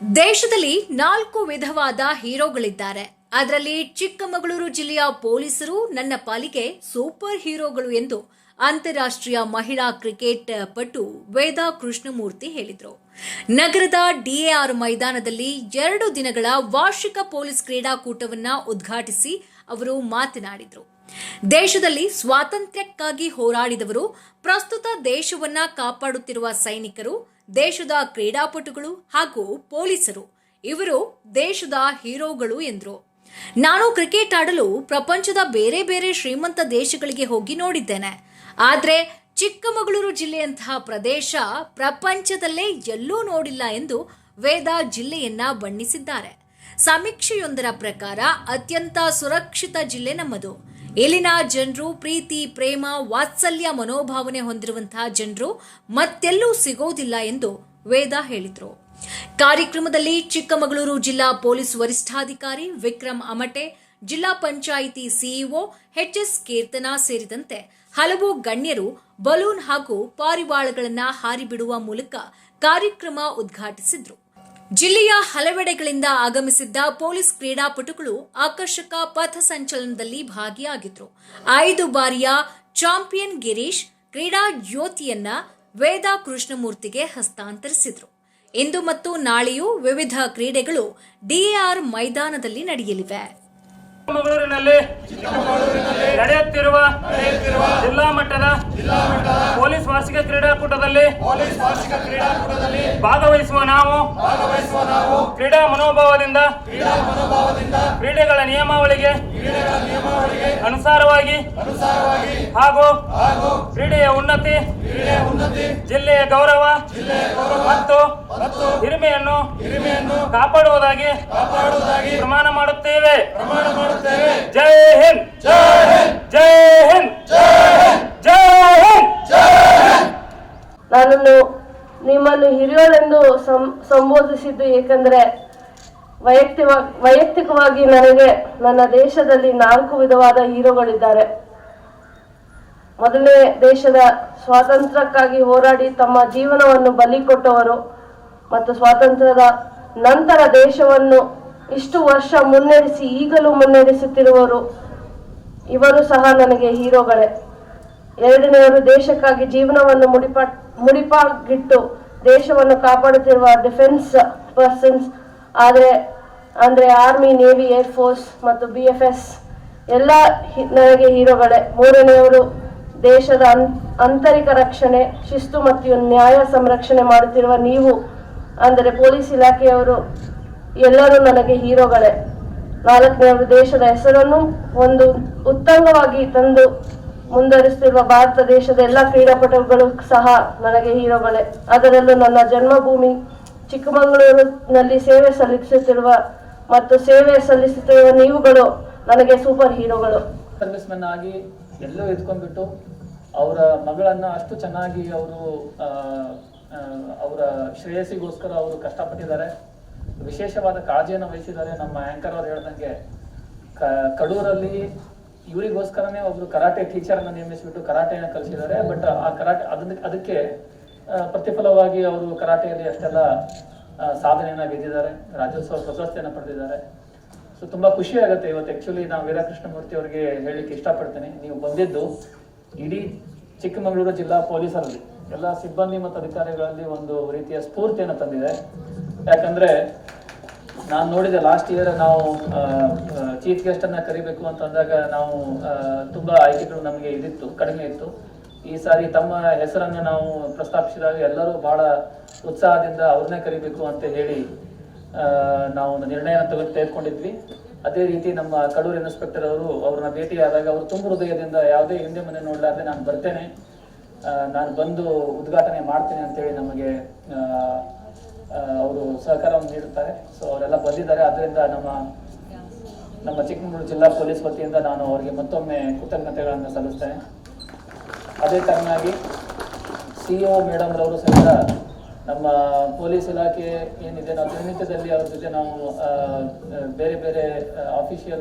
ದೇಶದಲ್ಲಿ ನಾಲ್ಕು ವಿಧವಾದ ಹೀರೋಗಳಿದ್ದಾರೆ. ಅದರಲ್ಲಿ ಚಿಕ್ಕಮಗಳೂರು ಜಿಲ್ಲೆಯ ಪೊಲೀಸರು, ನನ್ನ ಪಾಲಿಗೆ ಸೂಪರ್ ಹೀರೋಗಳು ಎಂದು ಅಂತಾರಾಷ್ಟ್ರೀಯ ಮಹಿಳಾ ಕ್ರಿಕೆಟ್ ಪಟು ವೇದಾ ಕೃಷ್ಣಮೂರ್ತಿ ಹೇಳಿದರು. ನಗರದ ಡಿಎಆರ್ ಮೈದಾನದಲ್ಲಿ ಎರಡು ದಿನಗಳ ವಾರ್ಷಿಕ ಪೊಲೀಸ್ ಕ್ರೀಡಾಕೂಟವನ್ನು ಉದ್ಘಾಟಿಸಿ ಅವರು ಮಾತನಾಡಿದರು. ದೇಶದಲ್ಲಿ ಸ್ವಾತಂತ್ರ್ಯಕ್ಕಾಗಿ ಹೋರಾಡಿದವರು, ಪ್ರಸ್ತುತ ದೇಶವನ್ನ ಕಾಪಾಡುತ್ತಿರುವ ಸೈನಿಕರು, ದೇಶದ ಕ್ರೀಡಾಪಟುಗಳು ಹಾಗೂ ಪೊಲೀಸರು. ಇವರು ದೇಶದ ಹೀರೋಗಳು ಎಂದರು. ನಾನು ಕ್ರಿಕೆಟ್ ಆಡಲು ಪ್ರಪಂಚದ ಬೇರೆ ಬೇರೆ ಶ್ರೀಮಂತ ದೇಶಗಳಿಗೆ ಹೋಗಿ ನೋಡಿದ್ದೇನೆ. ಆದರೆ ಚಿಕ್ಕಮಗಳೂರು ಜಿಲ್ಲೆಯಂತಹ ಪ್ರದೇಶ ಪ್ರಪಂಚದಲ್ಲೇ ಎಲ್ಲೂ ನೋಡಿಲ್ಲ ಎಂದು ವೇದ ಜಿಲ್ಲೆಯನ್ನ ಬಣ್ಣಿಸಿದ್ದಾರೆ. ಸಮೀಕ್ಷೆಯೊಂದರ ಪ್ರಕಾರ ಅತ್ಯಂತ ಸುರಕ್ಷಿತ ಜಿಲ್ಲೆ ನಮ್ಮದು. ಇಲ್ಲಿನ ಜನರು ಪ್ರೀತಿ, ಪ್ರೇಮ, ವಾತ್ಸಲ್ಯ, ಮನೋಭಾವನೆ ಹೊಂದಿರುವಂತಹ ಜನರು ಮತ್ತೆಲ್ಲೂ ಸಿಗೋದಿಲ್ಲ ಎಂದು ವೇದ ಹೇಳಿದರು. ಕಾರ್ಯಕ್ರಮದಲ್ಲಿ ಚಿಕ್ಕಮಗಳೂರು ಜಿಲ್ಲಾ ಪೊಲೀಸ್ ವರಿಷ್ಠಾಧಿಕಾರಿ ವಿಕ್ರಮ್ ಅಮಟೆ, ಜಿಲ್ಲಾ ಪಂಚಾಯಿತಿ ಸಿಇಒ ಎಚ್ಎಸ್ ಕೀರ್ತನಾ ಸೇರಿದಂತೆ ಹಲವು ಗಣ್ಯರು ಬಲೂನ್ ಹಾಗೂ ಪಾರಿವಾಳಗಳನ್ನು ಹಾರಿಬಿಡುವ ಮೂಲಕ ಕಾರ್ಯಕ್ರಮ ಉದ್ಘಾಟಿಸಿದ್ರು. ಜಿಲ್ಲೆಯ ಹಲವೆಡೆಗಳಿಂದ ಆಗಮಿಸಿದ್ದ ಪೊಲೀಸ್ ಕ್ರೀಡಾಪಟುಗಳು ಆಕರ್ಷಕ ಪಥ ಸಂಚಲನದಲ್ಲಿ ಭಾಗಿಯಾಗಿದ್ರು. ಐದು ಬಾರಿಯ ಚಾಂಪಿಯನ್ ಗಿರೀಶ್ ಕ್ರೀಡಾ ಜ್ಯೋತಿಯನ್ನ ವೇದಾ ಕೃಷ್ಣಮೂರ್ತಿಗೆ ಹಸ್ತಾಂತರಿಸಿದ್ರು. ಇಂದು ಮತ್ತು ನಾಳೆಯೂ ವಿವಿಧ ಕ್ರೀಡೆಗಳು ಡಿಎಆರ್ ಮೈದಾನದಲ್ಲಿ ನಡೆಯಲಿವೆ. ಚಿಕ್ಕಮಗಳೂರಿನಲ್ಲಿ ನಡೆಯುತ್ತಿರುವ ಜಿಲ್ಲಾ ಮಟ್ಟದ ವಾರ್ಷಿಕ ಕ್ರೀಡಾಕೂಟದಲ್ಲಿ ಭಾಗವಹಿಸುವ ನಾವು ಕ್ರೀಡಾ ಮನೋಭಾವದಿಂದ ಕ್ರೀಡೆಗಳ ನಿಯಮಾವಳಿಗೆ ಅನುಸಾರವಾಗಿ ಹಾಗೂ ಹಾಗೂ ಕ್ರೀಡೆಯ ಉನ್ನತಿ ಜಿಲ್ಲೆಯ ಗೌರವ ಮತ್ತು ಮತ್ತು ಹಿರಿಮೆಯನ್ನು ಕಾಪಾಡುವುದಾಗಿ ಪ್ರಮಾಣ ಮಾಡುತ್ತೇವೆ. ಜೈ ಹಿಂದ್! ಜೈ ಹಿಂದ್ ಜೈ ಹಿಂದ್ ನನ್ನನ್ನು ನಿಮ್ಮನ್ನು ಹಿರಿಯರೆಂದು ಸಂ, ಸಂಬೋಧಿಸಿದ್ದು ಏಕೆಂದರೆ ವೈಯಕ್ತಿಕ ವೈಯಕ್ತಿಕವಾಗಿ ನನಗೆ ನನ್ನ ದೇಶದಲ್ಲಿ ನಾಲ್ಕು ವಿಧವಾದ ಹೀರೋಗಳಿದ್ದಾರೆ. ಮೊದಲನೇ ದೇಶದ ಸ್ವಾತಂತ್ರ್ಯಕ್ಕಾಗಿ ಹೋರಾಡಿ ತಮ್ಮ ಜೀವನವನ್ನು ಬಲಿ ಕೊಟ್ಟವರು ಮತ್ತು ಸ್ವಾತಂತ್ರ್ಯದ ನಂತರ ದೇಶವನ್ನು ಇಷ್ಟು ವರ್ಷ ಮುನ್ನಡೆಸಿ, ಈಗಲೂ ಮುನ್ನಡೆಸುತ್ತಿರುವರು ಇವರು ಸಹ ನನಗೆ ಹೀರೋಗಳೇ. ಎರಡನೆಯವರು ದೇಶಕ್ಕಾಗಿ ಜೀವನವನ್ನು ಮುಡಿಪಾ ಮುಡಿಪಾಗಿಟ್ಟು ದೇಶವನ್ನು ಕಾಪಾಡುತ್ತಿರುವ ಡಿಫೆನ್ಸ್ ಪರ್ಸನ್ಸ್, ಆದರೆ, ಅಂದರೆ ಆರ್ಮಿ ನೇವಿ ಏರ್ ಫೋರ್ಸ್ ಮತ್ತು ಬಿ ಎಫ್ ಎಸ್ ಎಲ್ಲ ನನಗೆ ಹೀರೋಗಳೇ. ಮೂರನೆಯವರು ದೇಶದ ಅನ್ ಆಂತರಿಕ ರಕ್ಷಣೆ, ಶಿಸ್ತು ಮತ್ತು ನ್ಯಾಯ ಸಂರಕ್ಷಣೆ ಮಾಡುತ್ತಿರುವ ನೀವು, ಅಂದರೆ ಪೊಲೀಸ್ ಇಲಾಖೆಯವರು, ಎಲ್ಲರೂ ನನಗೆ ಹೀರೋಗಳೇ. ನಾಲ್ಕನೆಯವರು ದೇಶದ ಹೆಸರನ್ನು ಒಂದು ಉತ್ತಮವಾಗಿ ತಂದು ಮುಂದುವರಿಸುತ್ತಿರುವ ಭಾರತ ದೇಶದ ಎಲ್ಲ ಕ್ರೀಡಾಪಟುಗಳು ಸಹ ನನಗೆ ಹೀರೋಗಳೇ. ಅದರಲ್ಲೂ ನನ್ನ ಜನ್ಮಭೂಮಿ ಚಿಕ್ಕಮಗಳೂರಿನಲ್ಲಿ ಸೇವೆ ಸಲ್ಲಿಸುತ್ತಿರುವ ಮತ್ತು ಸೇವೆ ಸಲ್ಲಿಸುತ್ತಿರುವ ನೀವುಗಳು ನನಗೆ ಸೂಪರ್ ಹೀರೋಗಳು. ಸರ್ವಿಸ್ ಮೆನ್ ಆಗಿ ಎಲ್ಲೋ ಎತ್ಕೊಂಡ್ಬಿಟ್ಟು ಅವರ ಮಗಳನ್ನ ಅಷ್ಟು ಚೆನ್ನಾಗಿ ಅವರು ಅವರ ಶ್ರೇಯಸ್ಸಿಗೋಸ್ಕರ ಅವರು ಕಷ್ಟಪಟ್ಟಿದ್ದಾರೆ. ವಿಶೇಷವಾದ ಕಾಳಜಿಯನ್ನು ವಹಿಸಿದ್ದಾರೆ ನಮ್ಮ ಆಂಕರ್ ಅವ್ರು ಹೇಳ್ದಂಗೆ. ಕಡೂರಲ್ಲಿ ಇವರಿಗೋಸ್ಕರನೇ ಒಬ್ರು ಕರಾಟೆ ಟೀಚರ್ನ ನೇಮಿಸಿಬಿಟ್ಟು ಕರಾಟೆನ ಕಲಿಸಿದ್ದಾರೆ. ಬಟ್ ಆ ಕರಾಟೆ ಅದನ್ನ, ಅದಕ್ಕೆ ಪ್ರತಿಫಲವಾಗಿ ಅವರು ಕರಾಟೆಯಲ್ಲಿ ಅಷ್ಟೆಲ್ಲ ಸಾಧನೆಯನ್ನ ಗೆದ್ದಿದ್ದಾರೆ. ರಾಜ್ಯೋತ್ಸವ ಪ್ರಶಸ್ತಿಯನ್ನು ಪಡೆದಿದ್ದಾರೆ. ಸೊ ತುಂಬಾ ಖುಷಿ ಆಗುತ್ತೆ ಇವತ್ತು. ಆಕ್ಚುಲಿ ನಾವು ವೀರಕೃಷ್ಣಮೂರ್ತಿ ಅವರಿಗೆ ಹೇಳಿಕ್ಕೆ ಇಷ್ಟಪಡ್ತೀನಿ. ನೀವು ಬಂದಿದ್ದು ಇಡೀ ಚಿಕ್ಕಮಗಳೂರು ಜಿಲ್ಲಾ ಪೊಲೀಸರಲ್ಲಿ. ಎಲ್ಲ ಸಿಬ್ಬಂದಿ ಮತ್ತು ಅಧಿಕಾರಿಗಳಲ್ಲಿ ಒಂದು ರೀತಿಯ ಸ್ಫೂರ್ತಿಯನ್ನು ತಂದಿದೆ. ಯಾಕಂದ್ರೆ ನಾನು ನೋಡಿದೆ ಲಾಸ್ಟ್ ಇಯರ್ ನಾವು ಚೀಫ್ ಗೆಸ್ಟ್ ಅನ್ನ ಕರಿಬೇಕು ಅಂತ ಅಂದಾಗ ನಾವು ತುಂಬಾ ಆಯ್ಕೆಗಳು ನಮಗೆ ಇದಿತ್ತು, ಕಡಿಮೆ ಇತ್ತು. ಈ ಸಾರಿ ತಮ್ಮ ಹೆಸರನ್ನ ನಾವು ಪ್ರಸ್ತಾಪಿಸಿದಾಗ ಎಲ್ಲರೂ ಬಹಳ ಉತ್ಸಾಹದಿಂದ ಅವ್ರನ್ನೇ ಕರಿಬೇಕು ಅಂತ ಹೇಳಿ ನಾವು ಒಂದು ನಿರ್ಣಯನ ತಗೊಂಡು ತೆಗೆದುಕೊಂಡಿದ್ವಿ. ಅದೇ ರೀತಿ ನಮ್ಮ ಕಡೂರು ಇನ್ಸ್ಪೆಕ್ಟರ್ ಅವರು ಅವ್ರನ್ನ ಭೇಟಿಯಾದಾಗ ಅವರು ತುಂಬ ಹೃದಯದಿಂದ ಯಾವುದೇ ಹಿಂದೆ ಮನೆ ನೋಡಲಾರ್ದೆ ನಾನು ಬರ್ತೇನೆ ನಾನು ಬಂದು ಉದ್ಘಾಟನೆ ಮಾಡ್ತೇನೆ ಅಂತೇಳಿ ನಮಗೆ ಅವರು ಸಹಕಾರವನ್ನು ನೀಡುತ್ತಾರೆ. ಸೊ ಅವರೆಲ್ಲ ಬಂದಿದ್ದಾರೆ. ಅದರಿಂದ ನಮ್ಮ ನಮ್ಮ ಚಿಕ್ಕಮಗಳೂರು ಜಿಲ್ಲಾ ಪೊಲೀಸ್ ವತಿಯಿಂದ ನಾನು ಅವರಿಗೆ ಮತ್ತೊಮ್ಮೆ ಕೃತಜ್ಞತೆಗಳನ್ನು ಸಲ್ಲಿಸ್ತೇನೆ. ಅದೇ ತರನಾಗಿ ಸಿ ಒ ಮೇಡಮ್ ರವರು ಸಹಿತ ನಮ್ಮ ಪೊಲೀಸ್ ಇಲಾಖೆ ಏನಿದೆ ನಾವು ದಿನನಿತ್ಯದಲ್ಲಿ ಅವ್ರ ಜೊತೆ ನಾವು ಬೇರೆ ಬೇರೆ ಆಫೀಷಿಯಲ್